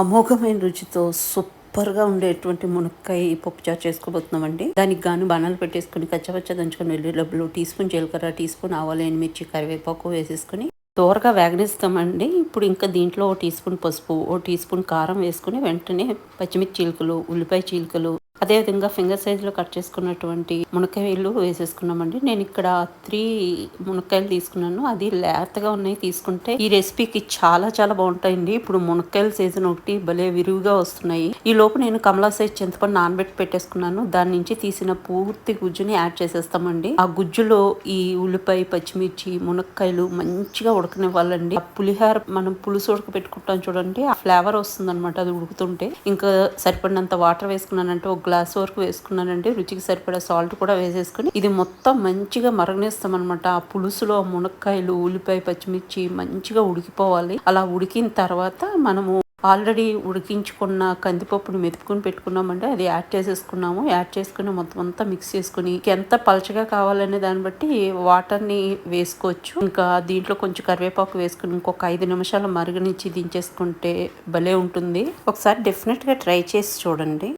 అమోఘమైన రుచితో సూపర్గా ఉండేటువంటి మునక్కాయ పప్పుచారు చేసుకోబోతున్నామండి. దానికి గాను బాణాలు పెట్టేసుకుని కచ్చపచ్చ దంచుకొని వెళ్ళి డబ్బులు టీ స్పూన్ జీలకర్ర టీ స్పూన్ ఆవాలు ఎండుమిర్చి కరివేపాకు వేసేసుకుని దోరగా వేగనిస్తామండి. ఇప్పుడు ఇంకా దీంట్లో ఓ టీ స్పూన్ పసుపు ఓ టీ స్పూన్ కారం వేసుకుని వెంటనే పచ్చిమిర్చి చీలికలు ఉల్లిపాయ చీలికలు అదేవిధంగా ఫింగర్ సైజులో కట్ చేసుకున్నటువంటి మునక్కాయలు వేసేసుకున్నామండి. నేను ఇక్కడ త్రీ మునక్కాయలు తీసుకున్నాను. అది లేతగా ఉన్నాయి. తీసుకుంటే ఈ రెసిపీకి చాలా చాలా బాగుంటాయండి. ఇప్పుడు మునక్కాయల సీజన్ ఒకటి భలే విరివిగా వస్తున్నాయి. ఈ లోపు నేను కమలా సైజ్ చింతపండు నానబెట్టి పెట్టేసుకున్నాను. దాని నుంచి తీసిన పూర్తి గుజ్జుని యాడ్ చేసేస్తామండి. ఆ గుజ్జులో ఈ ఉల్లిపాయ పచ్చిమిర్చి మునక్కాయలు మంచిగా ఉడకనివ్వాలండి. ఆ పులిహార మనం పులుసు ఉడక పెట్టుకుంటాం చూడండి. ఆ ఫ్లేవర్ వస్తుంది అనమాట అది ఉడుకుతుంటే. ఇంకా సరిపడినంత వాటర్ వేసుకున్నానంటే ఒక గ్లాస్ వరకు వేసుకున్నానండి. రుచికి సరిపడా సాల్ట్ కూడా వేసేసుకుని ఇది మొత్తం మంచిగా మరగనేస్తాం అనమాట ఆ పులుసులో మునక్కాయలు ఉల్లిపాయ పచ్చిమిర్చి మంచిగా ఉడికిపోవాలి. అలా ఉడికిన తర్వాత మనము ఆల్రెడీ ఉడికించుకున్న కందిపప్పుని మెతుకుని పెట్టుకున్నామంటే అది యాడ్ చేసేసుకున్నాము. యాడ్ చేసుకుని మొత్తం అంతా మిక్స్ చేసుకుని ఎంత పలచగా కావాలనే దాన్ని బట్టి వాటర్ని వేసుకోవచ్చు. ఇంకా దీంట్లో కొంచెం కరివేపాకు వేసుకుని ఇంకొక ఐదు నిమిషాలు మరుగునిచ్చి దించేసుకుంటే భలే ఉంటుంది. ఒకసారి డెఫినెట్గా ట్రై చేసి చూడండి.